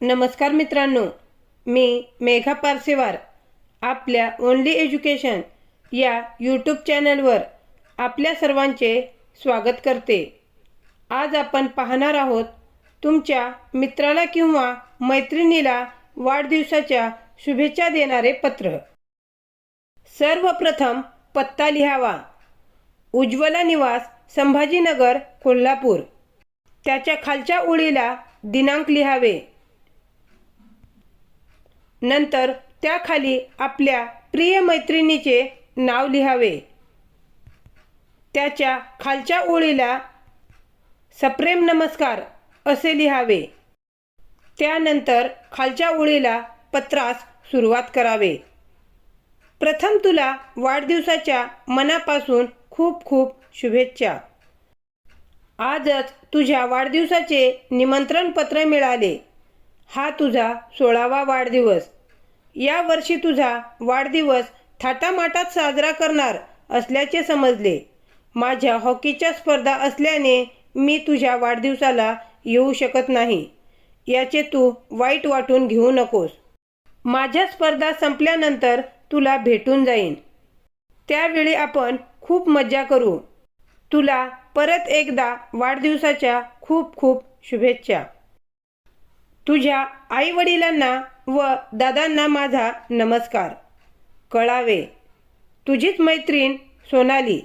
नमस्कार मित्रांनो मी मेघा पारसेवार आपल्या ओनली एज्युकेशन या यूट्यूब चॅनलवर आपल्या सर्वांचे स्वागत करते. आज आपण पाहणार आहोत तुमच्या मित्राला किंवा मैत्रिणीला वाढदिवसाच्या शुभेच्छा देणारे पत्र. सर्वप्रथम पत्ता लिहावा. उज्ज्वला निवास संभाजीनगर कोल्हापूर. त्याच्या खालच्या ओळीला दिनांक लिहावे. नंतर त्याखाली आपल्या प्रिय मैत्रिणीचे नाव लिहावे. त्याच्या खालच्या ओळीला सप्रेम नमस्कार असे लिहावे. त्यानंतर खालच्या ओळीला पत्रास सुरुवात करावे. प्रथम तुला वाढदिवसाच्या मनापासून खूप खूप शुभेच्छा. आजच तुझ्या वाढदिवसाचे निमंत्रण पत्र मिळाले. हा तुझा सोळावा वाढदिवस. या वर्षी तुझा वाढदिवस थाटामाटात साजरा करणार असल्याचे समजले. माझ्या हॉकीच्या स्पर्धा असल्याने मी तुझ्या वाढदिवसाला येऊ शकत नाही. याचे तू वाईट वाटून घेऊ नकोस. माझ्या स्पर्धा संपल्यानंतर तुला भेटून जाईन. त्यावेळी आपण खूप मज्जा करू. तुला परत एकदा वाढदिवसाच्या खूप खूप शुभेच्छा. तुझ्या आई वडिलांना व दादांना माझा नमस्कार. कळावे. तुझीच मैत्रीण सोनाली.